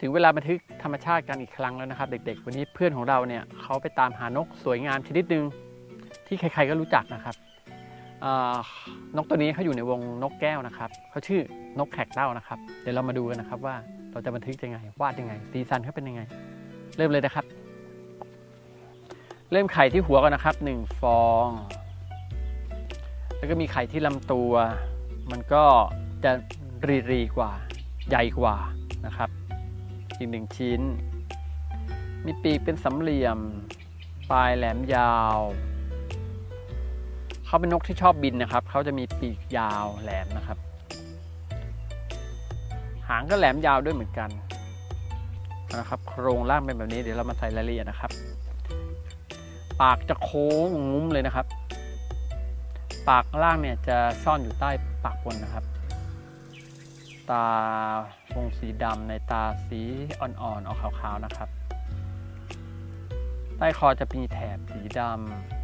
ถึงเวลาบันทึกธรรมชาติกันอีกครั้งแล้วนะครับ เด็กๆ วันนี้เพื่อนของเราเนี่ยเขาไปตามหานกสวยงามชนิดหนึ่งที่ใครๆก็รู้จักนะครับนกตัวนี้เขาอยู่ในวงนกแก้วนะครับเขาชื่อนกแขกเต้านะครับ เดี๋ยวเรามาดูกันนะครับว่าเราจะบันทึกยังไงวาดยังไงสีสันเขาเป็นยังไง เริ่มเลยนะครับ เริ่มไข่ที่หัวก่อนนะครับหนึ่งฟอง แล้วก็มีไข่ที่ลำตัว มันก็จะรีรีกว่าใหญ่กว่านะครับ อีกหนึ่งชิ้น มีปีกเป็นสามเหลี่ยม ปลายแหลมยาว เขาเป็นนกที่ชอบบินนะครับ เขาจะมีปีกยาวแหลมนะครับ หางก็แหลมยาวด้วยเหมือนกันนะครับโครงร่างเป็นแบบนี้เดี๋ยวเรามาใส่รายละเอียดนะครับ ปากจะโค้งงุ้มเลยนะครับ ปากล่างเนี่ยจะซ่อนอยู่ใต้ปากบนนะครับ ตาวงสีดำในตาสีอ่อนๆออกขาวๆนะครับ ใต้คอจะมีแถบสีด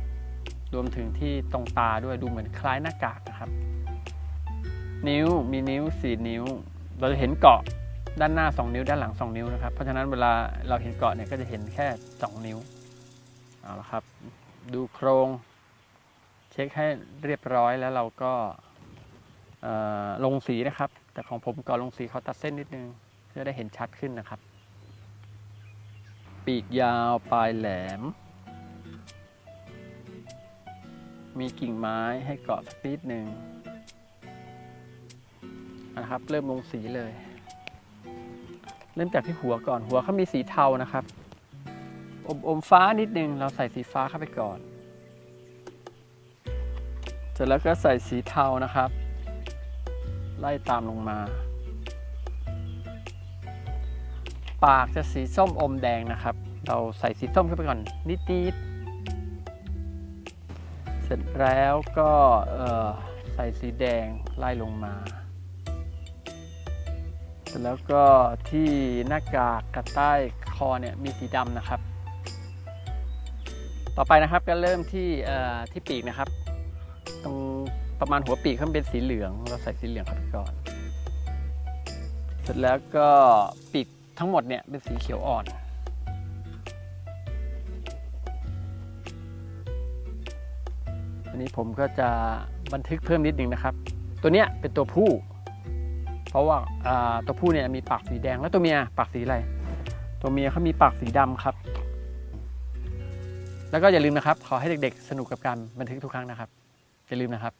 ำรวมถึงที่ตรงตาด้วยดูเหมือนคล้ายหน้ากากนะครับ นิ้วมีนิ้วสี่นิ้ว เราจะเห็นเกาะด้านหน้า 2 นิ้วด้านหลัง 2 นิ้วนะครับ เพราะฉะนั้นเวลาเราเห็นเกาะเนี่ยก็จะเห็นแค่ 2 นิ้วเอาละครับ ดูโครงเช็คให้เรียบร้อยแล้วเราก็ลงสีนะครับ แต่ของผมก่อนลงสีเขาตัดเส้นนิดนึงเพื่อได้เห็นชัดขึ้นนะครับ ปีกยาวปลายแหลม มีกิ่งไม้ให้เกาะสักนิดหนึ่งนะครับ เริ่มลงสีเลย เริ่มจากที่หัวก่อนหัวเขามีสีเทานะครับอมอมฟ้านิดนึงเราใส่สีฟ้าเข้าไปก่อน เสร็จแล้วก็ใส่สีเทานะครับ ไล่ตามลงมา ปากจะสีส้มอมแดงนะครับ เราใส่สีส้มเข้าไปก่อนนิดๆเสร็จแล้วก็ใส่สีแดงไล่ลงมา เสร็จแล้วก็ที่หน้ากากกับใต้คอเนี่ยมีสีดำนะครับ ต่อไปนะครับก็เริ่มที่ที่ปีกนะครับ ตรง ประมาณหัวปีกเขาเป็นสีเหลือง เราใส่สีเหลืองเข้าไปก่อน เสร็จแล้วก็ปีกทั้งหมดเนี่ยเป็นสีเขียวอ่อน อันนี้ผมก็จะบันทึกเพิ่มนิดนึงนะครับ ตัวเนี้ยเป็นตัวผู้ เพราะว่าอ่าตัวผู้เนี่ยมีปากสีแดงแล้วตัวเมียปากสีอะไร ตัวเมียเขามีปากสีดำครับ แล้วก็อย่าลืมนะครับ ขอให้เด็กๆ สนุกกับการบันทึกทุกครั้งนะครับ อย่าลืมนะครับ